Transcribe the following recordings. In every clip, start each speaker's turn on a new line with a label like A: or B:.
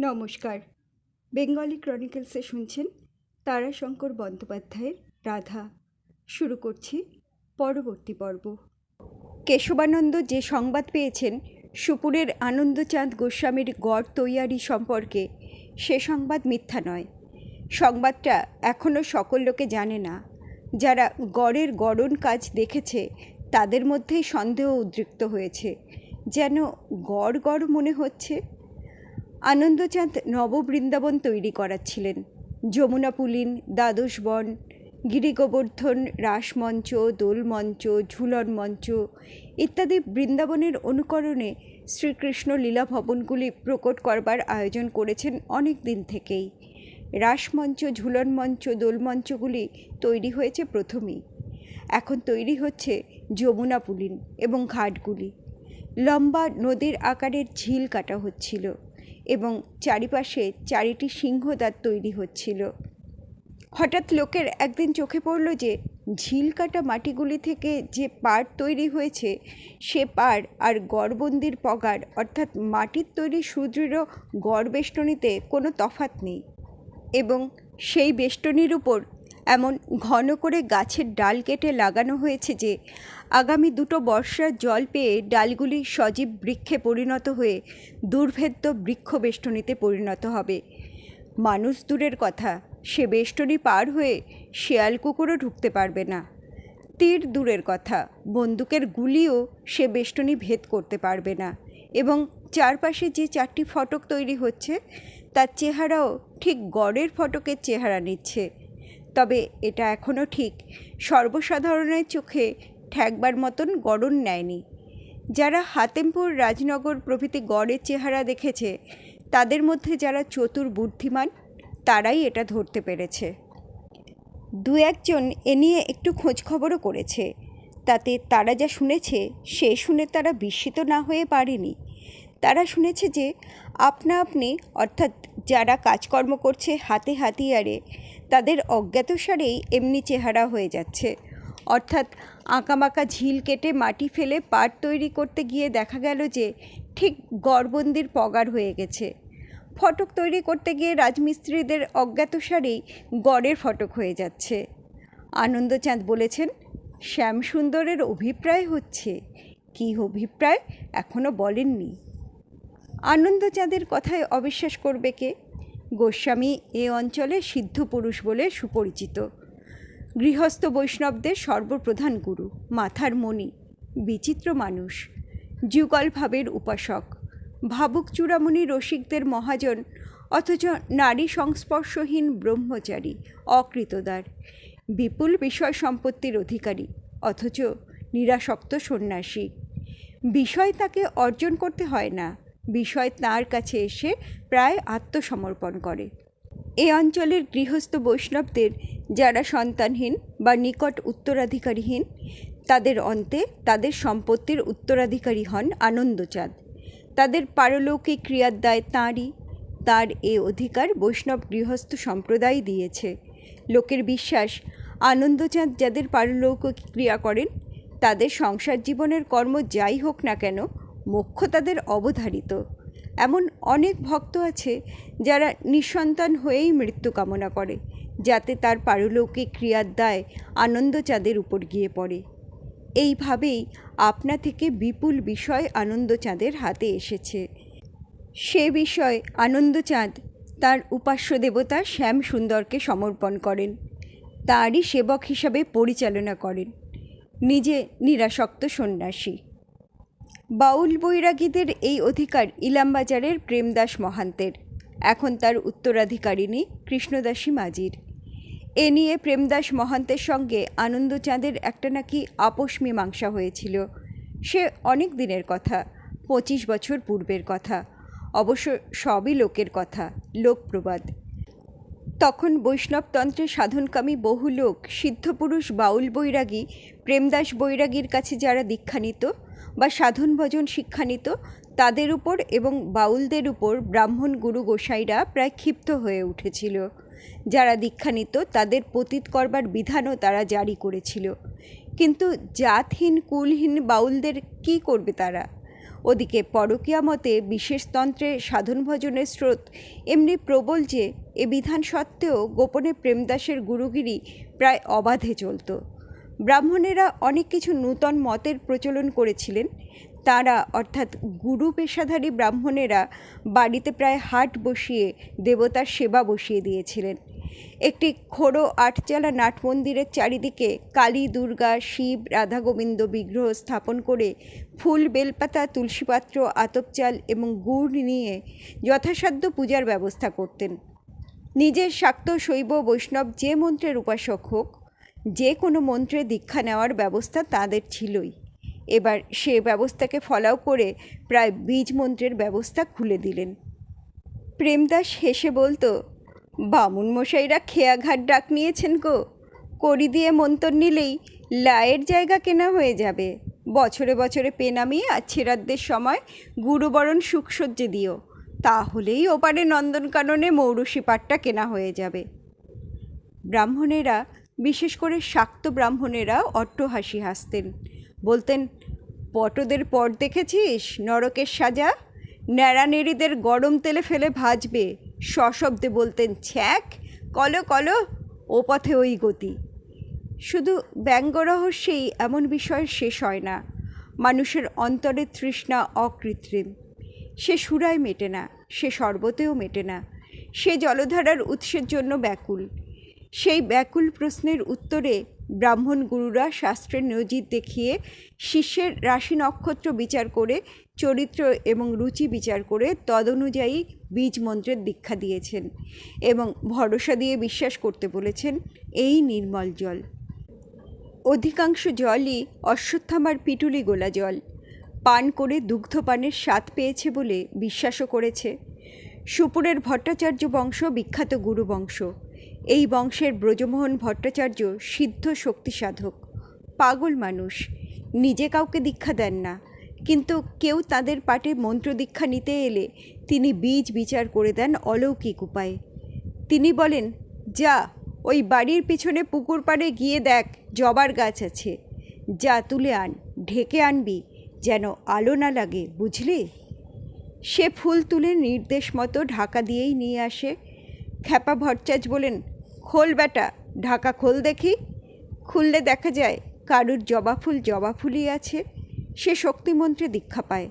A: নমস্কার। বেঙ্গলি ক্রনিকলসে শুনছেন তারাশঙ্কর বন্দ্যোপাধ্যায়ের রাধা। শুরু করছি পরবর্তী পর্ব। কেশবানন্দ যে সংবাদ পেয়েছেন, সুপুরের আনন্দচাঁদ গোস্বামীর গড় তৈয়ারি সম্পর্কে, সে সংবাদ মিথ্যা নয়। সংবাদটা এখনও সকল লোকে জানে না। যারা গড়ের গড়ন কাজ দেখেছে, তাদের মধ্যেই সন্দেহ উদ্রিক্ত হয়েছে। যেন গড় গড় মনে হচ্ছে। আনন্দচাঁদ নববৃন্দাবন তৈরি করাচ্ছিলেন। যমুনা পুলিন, দ্বাদশ বন, গিরিগোবর্ধন রাসমঞ্চ দোলমঞ্চ ঝুলন মঞ্চ ইত্যাদি বৃন্দাবনের অনুকরণে শ্রীকৃষ্ণ লীলা ভবনগুলি প্রকট করবার আয়োজন করেছেন অনেক দিন থেকেই। রাসমঞ্চ ঝুলন মঞ্চ দোলমঞ্চগুলি তৈরি হয়েছে প্রথমেই। এখন তৈরি হচ্ছে যমুনা পুলিন এবং ঘাটগুলি। লম্বা নদীর আকারের ঝিল কাটা হচ্ছিল। চারিপাশে চারিটি সিংহদ্বার তৈরি হচ্ছিল। হঠাৎ লোকের একদিন চোখে পড়ল যে ঝিল কাটা মাটিগুলি থেকে যে পাড় তৈরি হয়েছে, সে পাড় আর গড়বন্দির পগার অর্থাৎ মাটির তৈরি সুদৃঢ় গড় বেষ্টনীতে কোনো তফাত নেই। এবং সেই বেষ্টনীর উপর এমন ঘন করে গাছের ডাল কেটে লাগানো হয়েছে যে, আগামী দুটো বর্ষার জল পেয়ে ডালগুলি সজীব বৃক্ষে পরিণত হয়ে দুর্ভেদ্য বৃক্ষ বেষ্টনীতে পরিণত হবে। মানুষ দূরের কথা, সে বেষ্টনী পার হয়ে শেয়াল কুকুরও ঢুকতে পারবে না। তীর দূরের কথা, বন্দুকের গুলিও সে বেষ্টনী ভেদ করতে পারবে না। এবং চারপাশে যে চারটি ফটক তৈরি হচ্ছে, তার চেহারাও ঠিক গড়ের ফটকের চেহারা নিচ্ছে। তবে এটা এখনও ঠিক। সর্বসাধারণের চোখে ঠেকবার মতন গড়ন নেয়নি। যারা হাতেমপুর রাজনগর প্রভৃতি গড়ের চেহারা দেখেছে, তাদের মধ্যে যারা চতুর বুদ্ধিমান, তারাই এটা ধরতে পেরেছে। দু একজন এ নিয়ে একটু খোঁজখবরও করেছে। তাতে তারা যা শুনেছে, সে শুনে তারা বিস্মিত না হয়ে পারেনি। তারা শুনেছে যে, আপনা আপনি, অর্থাৎ যারা কাজকর্ম করছে হাতে হাতিয়ারে তাদের অজ্ঞাতসারেই এমনি চেহারা হয়ে যাচ্ছে। অর্থাৎ আঁকাবাঁকা ঝিল কেটে মাটি ফেলে পাট তৈরি করতে গিয়ে দেখা গেল যে ঠিক গড়বন্দির পগার হয়ে গেছে। ফটক তৈরি করতে গিয়ে রাজমিস্ত্রিদের অজ্ঞাতসারেই গড়ের ফটক হয়ে যাচ্ছে। আনন্দচাঁদ বলেছেন, শ্যামসুন্দরের অভিপ্রায় হচ্ছে। কী অভিপ্রায়? এখনও বলেননি। আনন্দচাঁদের কথায় অবিশ্বাস করবে কে? গোস্বামী এ অঞ্চলে সিদ্ধ পুরুষ বলে সুপরিচিত। গৃহস্থ বৈষ্ণবদের সর্বপ্রধান গুরু, মাথার মণি, বিচিত্র মানুষ যুগল ভাবের উপাসক, ভাবুক চূড়ামণি রসিকদের মহাজন, অথচ নারী সংস্পর্শহীন ব্রহ্মচারী, অকৃতদার, বিপুল বিষয় সম্পত্তির অধিকারী, অথচ নিরাসক্ত সন্ন্যাসী। বিষয় তাকে অর্জন করতে হয় না। বিষয় তার কাছে এসে প্রায় আত্মসমর্পণ করে। এ অঞ্চলের গৃহস্থ বৈষ্ণবদের যারা সন্তানহীন বা নিকট উত্তরাধিকারীহীন, তাদের অন্তে তাদের সম্পত্তির উত্তরাধিকারী হন আনন্দচাঁদ। তাদের পারলৌকিক ক্রিয়ার দায় তাঁরই। তার এ অধিকার বৈষ্ণব গৃহস্থ সম্প্রদায় দিয়েছে। লোকের বিশ্বাস, আনন্দচাঁদ যাদের পারলৌকিক ক্রিয়া করেন, তাদের সংসার জীবনের কর্ম যাই হোক না কেন মোক্ষ তাদের অবধারিত। এমন অনেক ভক্ত আছে যারা নিঃসন্তান হয়েই মৃত্যু কামনা করে, যাতে তার পারলৌকিক ক্রিয়ার দায় আনন্দচাঁদের উপর গিয়ে পড়ে। এইভাবেই আপনা থেকে বিপুল বিষয় আনন্দচাঁদের হাতে এসেছে। সে বিষয় আনন্দচাঁদ তার উপাস্য দেবতা শ্যাম সুন্দরকে সমর্পণ করেন। তারই সেবক হিসাবে পরিচালনা করেন। নিজে নিরাসক্ত সন্ন্যাসী। বাউল বৈরাগীদের এই অধিকার ইলামবাজারের প্রেমদাস মহান্তের। এখন তার উত্তরাধিকারিণী কৃষ্ণদাসী মাঝির এ নিয়ে প্রেমদাস মহান্তের সঙ্গে আনন্দচাঁদের একটা নাকি আপোষ মীমাংসা হয়েছিল। সে অনেক দিনের কথা, পঁচিশ বছর পূর্বের কথা, অবশ্য সবই লোকের কথা লোকপ্রবাদ তখন বৈষ্ণবতন্ত্রে সাধনকামী বহু লোক, সিদ্ধপুরুষ বাউল বৈরাগী, প্রেমদাস বৈরাগীর কাছে যারা দীক্ষা নিত বা সাধন ভজন শিক্ষা নিত তাদের উপর এবং বাউলদের উপর ব্রাহ্মণ গুরু গোসাইরা প্রায় ক্ষিপ্ত হয়ে উঠেছিল। যারা দীক্ষা নিত তাদের পতিত করবার বিধানও তারা জারি করেছিল। কিন্তু জাতহীন, কুলহীন বাউলদের কি করবে তারা? ওদিকে পরকীয়া মতে বিশেষতন্ত্রে সাধন ভজনের স্রোত এমনি প্রবল যে, এ বিধান সত্ত্বেও গোপনে প্রেমদাসের গুরুগিরি প্রায় অবাধে চলত। ব্রাহ্মণেরা অনেক কিছু নূতন মতের প্রচলন করেছিলেন। তারা, অর্থাৎ গুরু পেশাধারী ব্রাহ্মণেরা, বাড়িতে প্রায় হাট বসিয়ে দেবতার সেবা বসিয়ে দিয়েছিলেন। একটি খোড়ো আটচালা নাট মন্দিরের চারিদিকে কালী দুর্গা, শিব রাধা গোবিন্দ বিগ্রহ স্থাপন করে ফুল, বেলপাতা, তুলসীপাত্র, আতপচাল এবং গুড় নিয়ে যথাসাধ্য পূজার ব্যবস্থা করতেন। নিজের শাক্ত শৈব বৈষ্ণব যে মন্ত্রের উপাসক হোক যে কোনো মন্ত্রে দীক্ষা নেওয়ার ব্যবস্থা তাদের ছিলই। এবার সে ব্যবস্থাকে ফলাও করে প্রায় বীজ মন্ত্রের ব্যবস্থা খুলে দিলেন। প্রেমদাস হেসে বলতো, বামুন মশাইরা খেয়াঘাট ডাক নিয়েছেন গো। করি দিয়ে মন্তর নিলেই লায়ের জায়গা কেনা হয়ে যাবে। বছরে বছরে পেনামি আর ছেড়াদ্দের সময় গুরুবরণ সুখসজ্জে দিও। তাহলেই ওপারে নন্দনকাননে মৌরসী পাটটা কেনা হয়ে যাবে। ব্রাহ্মণেরা বিশেষ করে শাক্ত ব্রাহ্মণেরা অট্টহাসি হাসতেন। বলতেন, পটদের পর দেখেছিস? নরকের সাজা? ন্যাড়ানেড়িদের গরম তেলে ফেলে ভাজবে। সশব্দে বলতেন, ছ্যাক, কলো কলো, ও পথে ওই গতি। শুধু ব্যঙ্গ রহস্যেই এমন বিষয় শেষ হয় না। মানুষের অন্তরে তৃষ্ণা অকৃত্রিম। সে সুরায় মেটে না, সে শরবতেও মেটে না। সে জলধারার উৎসের জন্য ব্যাকুল। সেই ব্যাকুল প্রশ্নের উত্তরে ব্রাহ্মণ গুরুরা শাস্ত্রের নজির দেখিয়ে শিষ্যের রাশি নক্ষত্র বিচার করে, চরিত্র এবং রুচি বিচার করে তদনুযায়ী বীজ মন্ত্রের দীক্ষা দিয়েছেন এবং ভরসা দিয়ে বিশ্বাস করতে বলেছেন এই নির্মল জল। অধিকাংশ জলই অশ্বত্থামার পিটুলি গোলা জল। পান করে দুগ্ধপানের স্বাদ পেয়েছে বলে বিশ্বাসও করেছে। সুপুরের ভট্টাচার্য বংশ বিখ্যাত গুরু বংশ। এই বংশের ব্রজমোহন ভট্টাচার্য সিদ্ধ শক্তি সাধক পাগল মানুষ। নিজে কাউকে দীক্ষা দেন না। কিন্তু কেউ তাদের পাটে মন্ত্র দীক্ষা নিতে এলে তিনি বীজ বিচার করে দেন অলৌকিক উপায়ে। তিনি বলেন, যা, ওই বাড়ির পিছনে পুকুর পাড়ে গিয়ে দেখ, জবার গাছ আছে। যা তুলে আন, ঢেকে আনবি, যেন আলো না লাগে, বুঝলি? সে ফুল তুলে নির্দেশ মতো ঢাকা দিয়েই নিয়ে আসে। খ্যাপা ভট্টাচ বলেন খোল বেটা, ঢাকা খোল দেখি। খুললে দেখা যায় কারুর জবা ফুল জবা ফুলই আছে, সে শক্তিমন্ত্রে দীক্ষা পায়।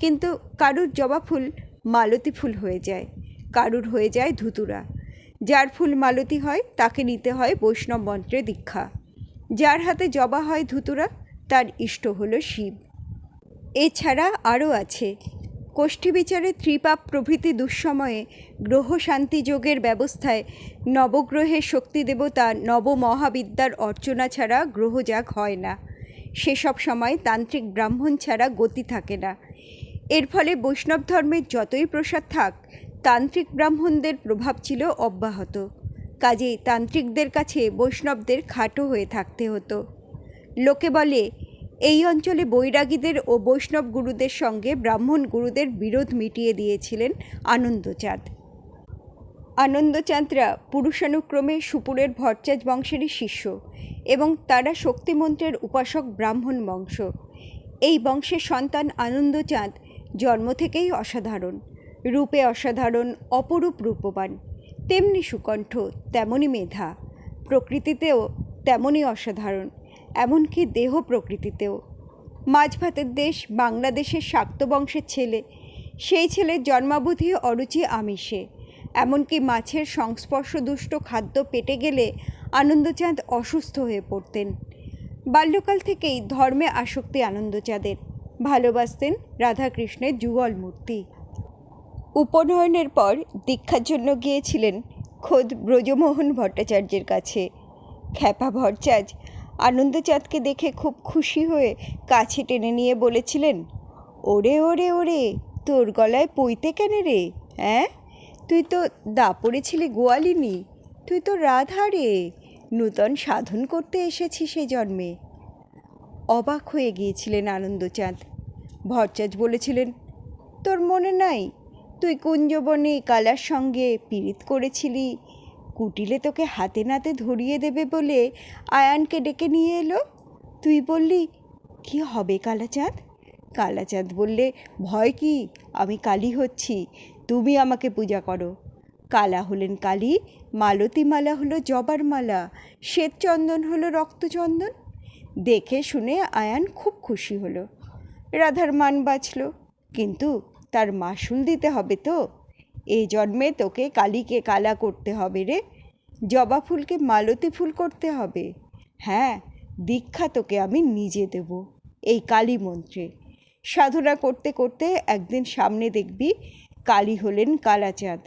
A: কিন্তু কারুর জবা ফুল মালতী ফুল হয়ে যায়, কারুর হয়ে যায় ধুতুরা। যার ফুল মালতী হয়, তাকে নিতে হয় বৈষ্ণব মন্ত্রে দীক্ষা। যার হাতে জবা হয় ধুতুরা, তার ইষ্ট হলো শিব। এছাড়া আরও আছে কোষ্ঠী বিচারে ত্রিপাপ প্রভৃতি দুঃসময়ে গ্রহ শান্তি যোগের ব্যবস্থায় নবগ্রহের শক্তি দেবতা নবমহাবিদ্যার অর্চনা ছাড়া গ্রহজাগ হয় না। সেসব সময় তান্ত্রিক ব্রাহ্মণ ছাড়া গতি থাকে না। এর ফলে বৈষ্ণব ধর্মের যতই প্রসাদ থাক, তান্ত্রিক ব্রাহ্মণদের প্রভাব ছিল অব্যাহত। কাজেই তান্ত্রিকদের কাছে বৈষ্ণবদের খাটো হয়ে থাকতে হতো। লোকে বলে এই অঞ্চলে বৈরাগীদের ও বৈষ্ণব গুরুদের সঙ্গে ব্রাহ্মণ গুরুদের বিরোধ মিটিয়ে দিয়েছিলেন আনন্দচাঁদ। আনন্দচাঁদরা পুরুষানুক্রমে সুপুরের ভট্টাচ বংশেরই শিষ্য এবং তারা শক্তিমন্ত্রের উপাসক ব্রাহ্মণ বংশ। এই বংশের সন্তান আনন্দচাঁদ জন্ম থেকেই অসাধারণ, রূপে অসাধারণ, অপরূপ রূপবান। তেমনি সুকণ্ঠ, তেমনি মেধা, প্রকৃতিতেও তেমনই অসাধারণ। এমনকি দেহ প্রকৃতিতেও। মাছ ভাতের দেশ বাংলাদেশের শাক্ত বংশের ছেলে। সেই ছেলের জন্মাবধি অরুচি আমিষে। এমনকি মাছের সংস্পর্শ দুষ্ট খাদ্য পেটে গেলে আনন্দচাঁদ অসুস্থ হয়ে পড়তেন। বাল্যকাল থেকেই ধর্মে আসক্তি আনন্দচাঁদের। ভালোবাসতেন রাধাকৃষ্ণের যুগল মূর্তি। উপনয়নের পর দীক্ষার জন্য গিয়েছিলেন খোদ ব্রজমোহন ভট্টাচার্যের কাছে। খ্যাপা ভট্টাচার্য আনন্দচাঁদকে দেখে খুব খুশি হয়ে কাছে টেনে নিয়ে বলেছিলেন, ওরে ওরে ওরে, তোর গলায় পইতে কেন রে হ্যাঁ তুই তো দাপড়ে ছিলি গোয়ালিনী, তুই তো রাধা রে, নূতন সাধন করতে এসেছিস সে জন্মে অবাক হয়ে গিয়েছিলেন আনন্দচাঁদ। ভট্টাচ বলেছিলেন, তোর মনে নাই, তুই কুঞ্জবনে কালার সঙ্গে পীড়িত করেছিলি কুটিলে তোকে হাতে নাতে ধরিয়ে দেবে বলে আয়ানকে ডেকে নিয়ে এলো। তুই বললি, কি হবে কালাচাঁদ? কালাচাঁদ বললে, ভয় কি? আমি কালী হচ্ছি, তুমি আমাকে পূজা করো। কালা হলেন কালী, মালতী মালা হলো জবার মালা শ্বেতচন্দন হলো রক্তচন্দন দেখে শুনে আয়ান খুব খুশি হলো। রাধার মান বাঁচল, কিন্তু তার মাসুল দিতে হবে তো। এই জন্মে তোকে কালীকে কালা করতে হবে রে। জবা ফুলকে মালতী ফুল করতে হবে। হ্যাঁ দীক্ষা তোকে আমি নিজে দেব এই কালী মন্ত্রে। সাধনা করতে করতে একদিন সামনে দেখবি কালী হলেন কালাচাঁদ।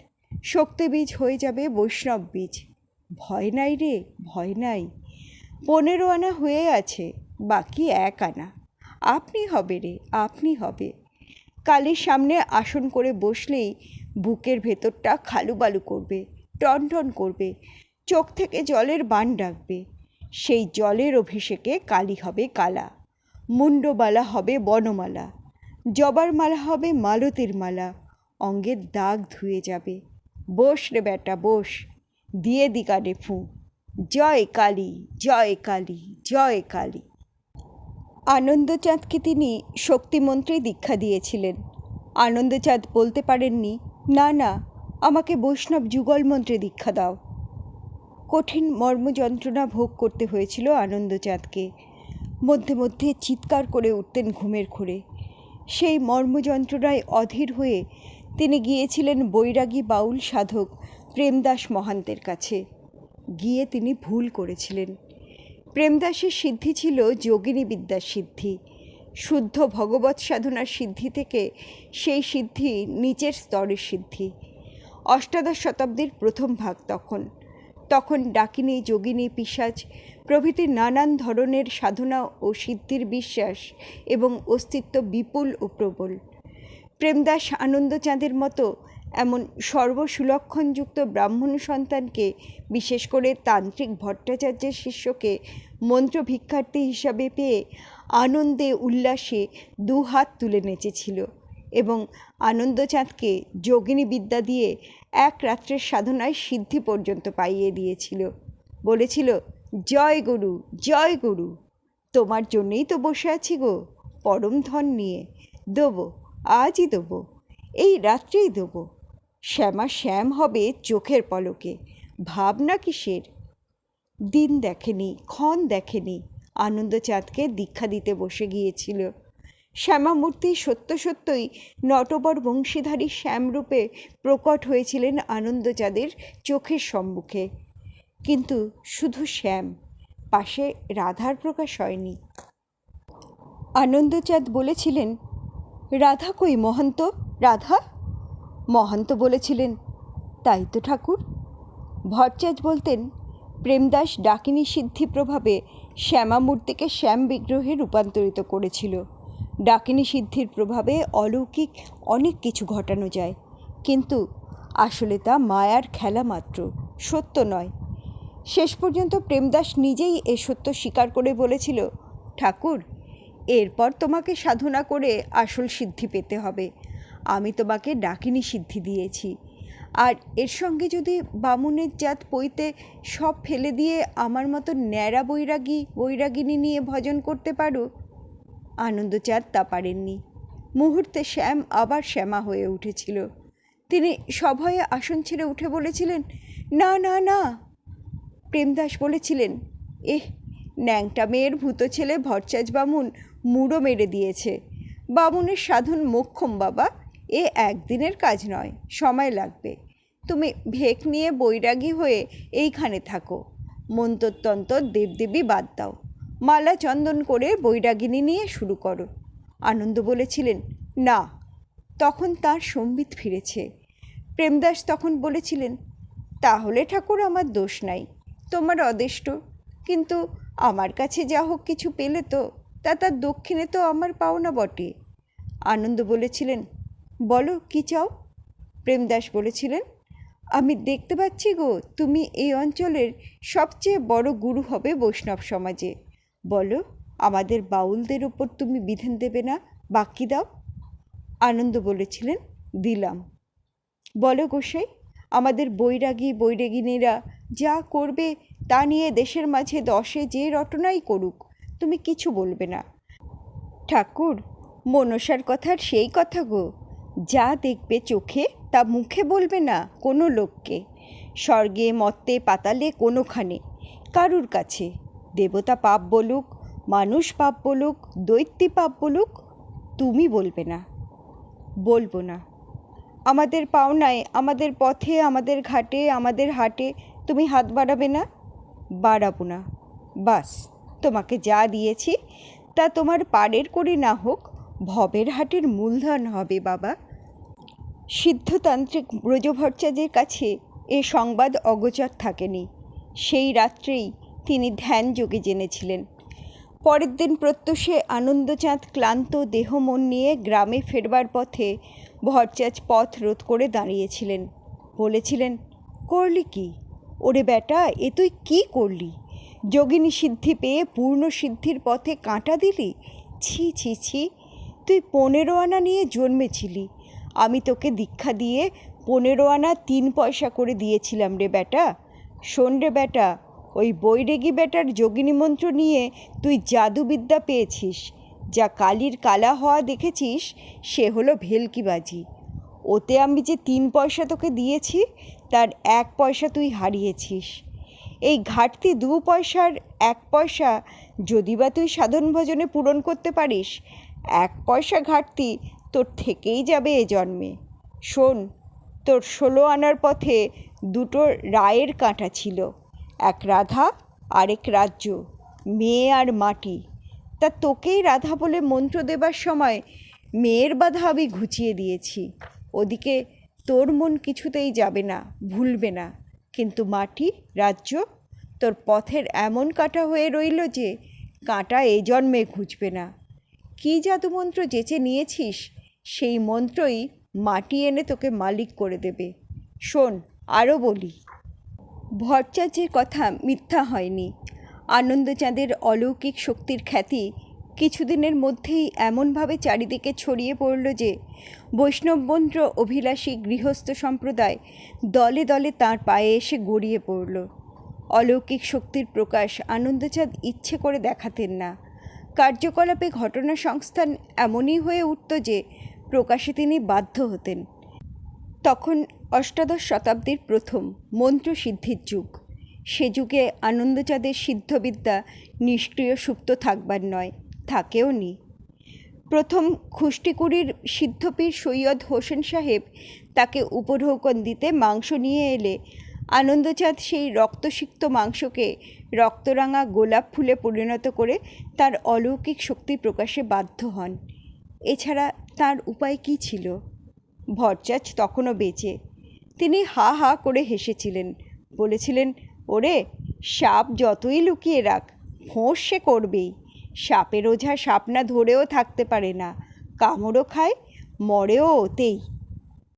A: শক্তি বীজ হয়ে যাবে বৈষ্ণব বীজ। ভয় নাই রে, ভয় নাই। পনেরো আনা হয়ে আছে, বাকি এক আনা। আপনি হবে রে, আপনি হবে। কালীর সামনে আসন করে বসলেই বুকের ভেতরটা খালুবালু করবে টন টন করবে, চোখ থেকে জলের বান ডাকবে। সেই জলের অভিষেকে কালী হবে কালা মুন্ডমালা হবে বনমালা জবার মালা হবে মালতীর মালা, অঙ্গের দাগ ধুয়ে যাবে। বস রে বেটা, বস, দিয়ে দি কানে ফু। জয় কালী জয় কালী জয় কালী। আনন্দচাঁদকে তিনি শক্তিমন্ত্রী দীক্ষা দিয়েছিলেন। আনন্দচাঁদ বলতে পারেননি না না, আমাকে বৈষ্ণব যুগল মন্ত্রে দীক্ষা দাও। কঠিন মর্মযন্ত্রণা ভোগ করতে হয়েছিল আনন্দচাঁদকে। মধ্যে মধ্যে চিৎকার করে উঠতেন ঘুমের ঘোরে। সেই মর্মযন্ত্রণায় অধীর হয়ে তিনি গিয়েছিলেন বৈরাগী বাউল সাধক প্রেমদাস মহান্তের কাছে। গিয়ে তিনি ভুল করেছিলেন। প্রেমদাসের সিদ্ধি ছিল যোগিনী বিদ্যার সিদ্ধি। শুদ্ধ ভগবৎ সাধনার সিদ্ধি থেকে সেই সিদ্ধি নিচের স্তরের সিদ্ধি। অষ্টাদশ শতাব্দীর প্রথম ভাগ তখন। তখন ডাকিনী, যোগিনী পিসাজ প্রভৃতি নানান ধরনের সাধনা ও সিদ্ধির বিশ্বাস এবং অস্তিত্ব বিপুল ও প্রবল। প্রেমদাস আনন্দচাঁদের মতো এমন সর্বসুলক্ষণযুক্ত ব্রাহ্মণ সন্তানকে, বিশেষ করে তান্ত্রিক ভট্টাচার্যের শিষ্যকে মন্ত্র ভিক্ষার্থী হিসাবে পেয়ে আনন্দে উল্লাসে দু হাত তুলে নেচেছিল এবং আনন্দচাঁদকে যোগিনী বিদ্যা দিয়ে এক রাত্রের সাধনায় সিদ্ধি পর্যন্ত পাইয়ে দিয়েছিল। বলেছিল, জয় গুরু জয় গুরু। তোমার জন্যেই তো বসে আছি গো, পরম ধন নিয়ে। দেবো, আজই দেবো, এই রাত্রেই দেবো। শ্যামা শ্যাম হবে চোখের পলকে, ভাবনা কিসের? দিন দেখেনি, ক্ষণ দেখেনি আনন্দচাঁদকে দীক্ষা দিতে বসে গিয়েছিল। শ্যামামূর্তি সত্য সত্যই নটবর বংশীধারী শ্যামরূপে প্রকট হয়েছিলেন আনন্দচাঁদের চোখের সম্মুখে। কিন্তু শুধু শ্যাম, পাশে রাধার প্রকাশ হয়নি। আনন্দচাঁদ বলেছিলেন, রাধা কই মহন্ত? রাধা? মহন্ত বলেছিলেন, তাই তো ঠাকুর। ভট্টাচ বলতেন প্রেমদাস ডাকিনী সিদ্ধি প্রভাবে শ্যামামূর্তিকে শ্যাম বিগ্রহে রূপান্তরিত করেছিল। ডাকিনী সিদ্ধির প্রভাবে অলৌকিক অনেক কিছু ঘটানো যায়, কিন্তু আসলে তা মায়ার খেলা মাত্র, সত্য নয়। শেষ পর্যন্ত প্রেমদাস নিজেই এ সত্য স্বীকার করে বলেছিল, ঠাকুর, এরপর তোমাকে সাধনা করে আসল সিদ্ধি পেতে হবে। আমি তোমাকে ডাকিনী সিদ্ধি দিয়েছি। আর এর সঙ্গে যদি বামুনের জাত পইতে সব ফেলে দিয়ে আমার মতো ন্যাড়া বৈরাগী, বৈরাগিনী নিয়ে ভজন করতে পারো? আনন্দচাঁদ তা পারেননি। মুহূর্তে শ্যাম আবার শ্যামা হয়ে উঠেছিল। তিনি সভয়ে আসন ছেড়ে উঠে বলেছিলেন, না না না। প্রেমদাস বলেছিলেন, এহ, ন্যাংটা মেয়ের ভূত ছেলে ভরচাজ বামুন মুড়ো মেরে দিয়েছে। বামুনের সাধন মোক্ষম বাবা এ একদিনের কাজ নয়, সময় লাগবে। তুমি ভেক নিয়ে বৈরাগী হয়ে এইখানে থাকো। মন্তরতন্তর দেবদেবী বাদ দাও। মালা চন্দন করে বৈরাগিনী নিয়ে শুরু করো। আনন্দ বলেছিলেন, না। তখন তার সম্বিত ফিরেছে। প্রেমদাস তখন বলেছিলেন, তাহলে ঠাকুর আমার দোষ নাই, তোমার অদেষ্ট। কিন্তু আমার কাছে যা হোক কিছু পেলে তো, তা তার দক্ষিণে তো আমার পাওনা বটে। আনন্দ বলেছিলেন বলো, কি চাও? প্রেমদাস বলেছিলেন। আমি দেখতে পাচ্ছি গো, তুমি এই অঞ্চলের সবচেয়ে বড় গুরু হবে বৈষ্ণব সমাজে। বলো, আমাদের বাউলদের ওপর তুমি বিধান দেবে না, বাকি দাও। আনন্দ বলেছিলেন দিলাম। বলো গোসাই, আমাদের বৈরাগী, বৈরাগিনীরা যা করবে তা নিয়ে দেশের মাঝে দশে যে রটনাই করুক, তুমি কিছু বলবে না। ঠাকুর, মনসার কথার সেই কথা গো। যা দেখবে চোখে, তা মুখে বলবে না কোনো লোককে। স্বর্গে মত্তে পাতালে কোনোখানে, কারুর কাছে। দেবতা পাপ বলুক, মানুষ পাপ বলুক দৈত্যী পাপ বলুক, তুমি বলবে না। বলব না। আমাদের পাওনায়, আমাদের পথে, আমাদের ঘাটে, আমাদের হাটে তুমি হাত বাড়াবে না? বাড়াবো না। বাস, তোমাকে যা দিয়েছি, তা তোমার পাড়ের করে না হোক ভবের হাটের মূলধন হবে, বাবা। সিদ্ধতান্ত্রিক ব্রজভট্টাচার্যের কাছে এ সংবাদ অগোচর থাকেনি। সেই রাত্রেই তিনি ধ্যান যোগে জেনেছিলেন। পরের দিন প্রত্যুষে আনন্দচাঁদ ক্লান্ত দেহ মন নিয়ে গ্রামে ফেরবার পথে ভরচাজ পথ রোধ করে দাঁড়িয়েছিলেন। বলেছিলেন, করলি কি? ওরে বেটা, এ তুই কী করলি? যোগিনী সিদ্ধি পেয়ে পূর্ণ সিদ্ধির পথে কাঁটা দিলি? ছি ছি ছি তুই পনেরো আনা নিয়ে জন্মেছিলি। আমি তোকে দীক্ষা দিয়ে পনেরো আনা তিন পয়সা করে দিয়েছিলাম রে বেটা শোন রে বেটা ওই বৈরেগি বেটার যোগিনী মন্ত্র নিয়ে তুই জাদুবিদ্যা পেয়েছিস। যা কালির কালা হওয়া দেখেছিস, সে হলো ভেলকিবাজি। ওতে আমি যে তিন পয়সা তোকে দিয়েছি, তার এক পয়সা তুই হারিয়েছিস। এই ঘাটতি দু পয়সার এক পয়সা যদি বা তুই সাধন ভজনে পূরণ করতে পারিস এক পয়সা ঘাটতি তোর থেকেই যাবে এ জন্মে। শোন, তোর ষোলো আনার পথে দুটো রায়ের কাঁটা ছিল, এক রাধা, আরেক রাজ্য, মেয়ে আর মাটি। তা তোকেই রাধা বলে মন্ত্র দেবার সময় মেয়ের বাধা আমি ঘুচিয়ে দিয়েছি। ওদিকে তোর মন কিছুতেই যাবে না, ভুলবে না। কিন্তু মাটি, রাজ্য, তোর পথের এমন কাটা হয়ে রইল যে, কাঁটা এ জন্মে ঘুচবে না। কী জাদুমন্ত্র যেচে নিয়েছিস, সেই মন্ত্রই মাটি এনে তোকে মালিক করে দেবে। শোন আরও বলি। ভট্টাচার্যের কথা মিথ্যা হয়নি। আনন্দচাঁদের অলৌকিক শক্তির খ্যাতি কিছুদিনের মধ্যেই এমনভাবে চারিদিকে ছড়িয়ে পড়ল যে বৈষ্ণব মন্ত্র অভিলাষী গৃহস্থ সম্প্রদায় দলে দলে তার পায়ে এসে গড়িয়ে পড়ল। অলৌকিক শক্তির প্রকাশ আনন্দচাঁদ ইচ্ছে করে দেখাতেন না। কার্যকলাপে ঘটনা সংস্থান এমনই হয়ে উঠত যে প্রকাশে তিনি বাধ্য হতেন। তখন অষ্টাদশ শতাব্দীর প্রথম মন্ত্রসিদ্ধির যুগ। সে যুগে আনন্দচাঁদের সিদ্ধবিদ্যা নিষ্ক্রিয় সুপ্ত থাকবার নয়, থাকেও নি। প্রথম খুষ্টিকুড়ির সিদ্ধপীর সৈয়দ হোসেন সাহেব তাকে উপঢৌকন দিতে মাংস নিয়ে এলে আনন্দচাঁদ সেই রক্তসিক্ত মাংসকে রক্তরাঙা গোলাপ ফুলে পরিণত করে তার অলৌকিক শক্তি প্রকাশে বাধ্য হন। এছাড়া তার উপায় কী ছিল? ভরচাজ তখনও বেঁচে। তিনি হা হা করে হেসেছিলেন, বলেছিলেন, ওরে, সাপ যতই লুকিয়ে রাখ ফোঁস সে করবেই। সাপের ওঝা সাপ না ধরেও থাকতে পারে না। কামড়ও খায়, মরেও ওতেই।